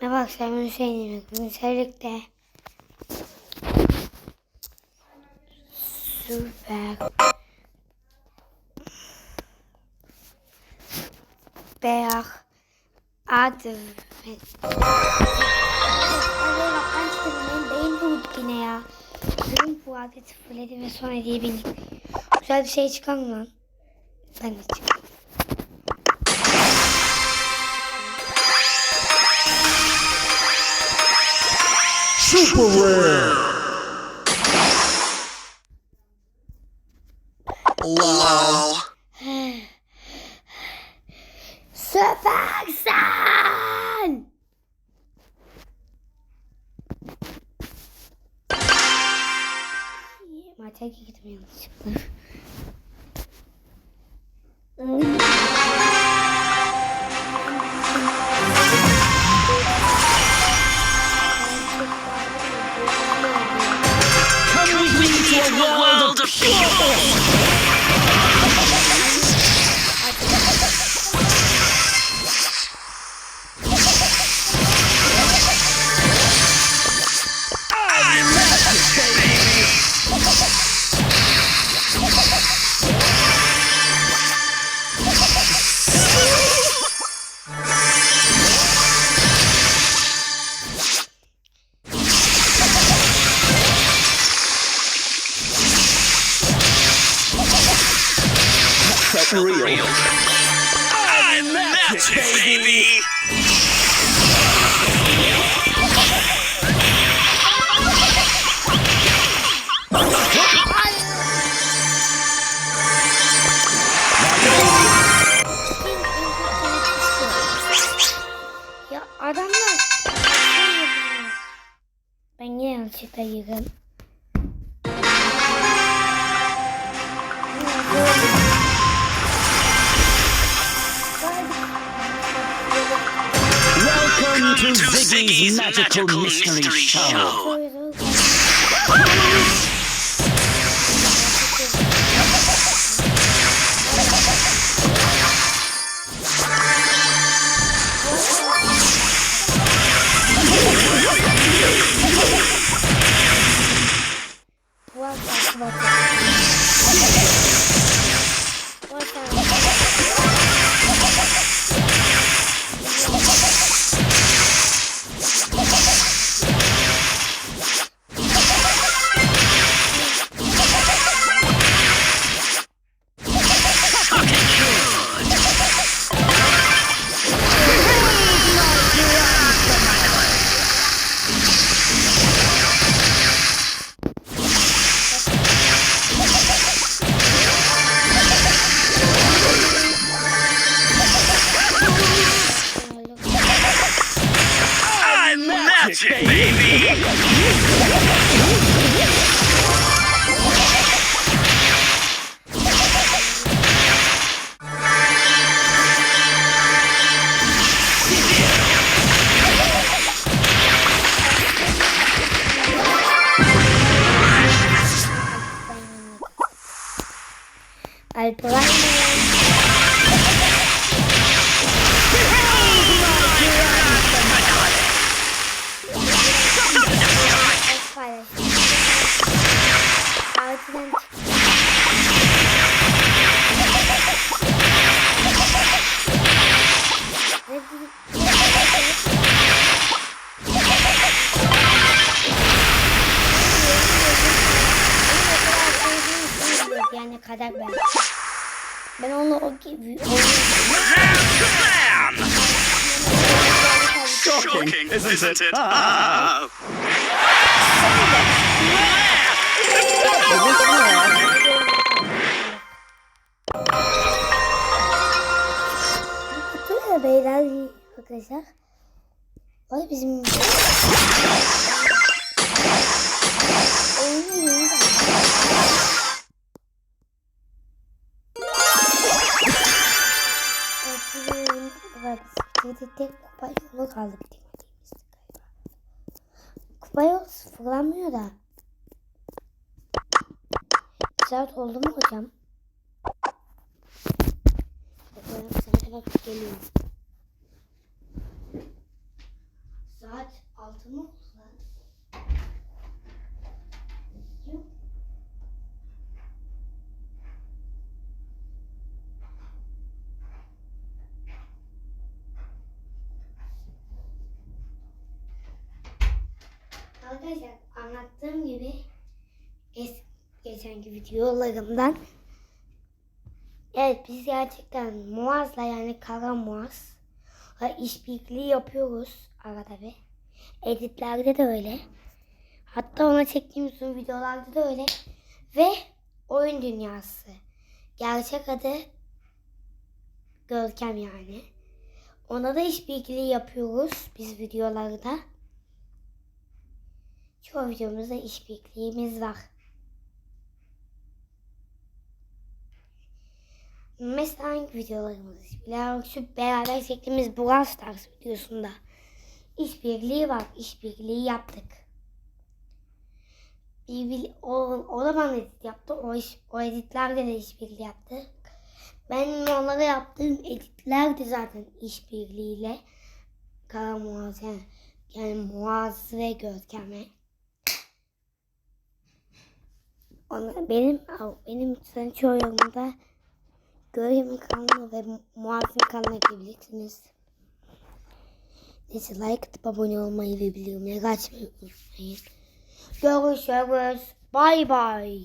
Merhaba arkadaşlar ben Hüseyin Bugün birlikte Süper. Beyaz. Adı. Ben benim beyin bulduk yine ya Benim bu adeti fırladı ve sonra diye bindim Güzel bir şey çıkan lan? Ben de çıktım Super Rare. Lol. Süpersen! Maça girdim yanlışlıkla. 쇼! That's real. I'm magic, baby. Ya adamlar ben yine yanlışlıkla yıkım. to, to Ziggy's, Ziggy's Magical, Magical Mystery, Mystery Show. Show. Alto kadar ben. Ben onu o gibi Shocking, isn't it? Ah. Bakın beyler arkadaşlar. Vay bizim tek kupa yolu kaldı bir galiba. Kupa yolu sıfırlanmıyor da. Saat oldu mu hocam? Bakalım sana kadar geliyor. Arkadaşlar anlattığım gibi es, geçenki videolarımdan Evet biz gerçekten Muaz'la yani Kara Muaz işbirliği yapıyoruz arada bir. Editlerde de öyle. Hatta ona çektiğim uzun videolarda da öyle. Ve oyun dünyası. Gerçek adı Görkem yani. Ona da işbirliği yapıyoruz biz videolarda. Çoğu videomuzda işbirliğimiz var. Mesela hangi videolarımız? Şu beraber çektiğimiz Brawl Stars videosunda işbirliği var. İşbirliği yaptık. Bir- O, o da bana edit yaptı. O, iş, o editlerde de işbirliği yaptı. Benim onlara yaptığım editler de zaten işbirliğiyle Kara Muaz yani, yani Muaz ve Görkem'e. Ona, benim benim çoğu yorumda Görkem'in kanalına ve Muaz'ın kanalına gidebilirsiniz. Neyse like atıp abone olmayı ve bildirimleri açmayı unutmayın. Görüşürüz. Bay bay.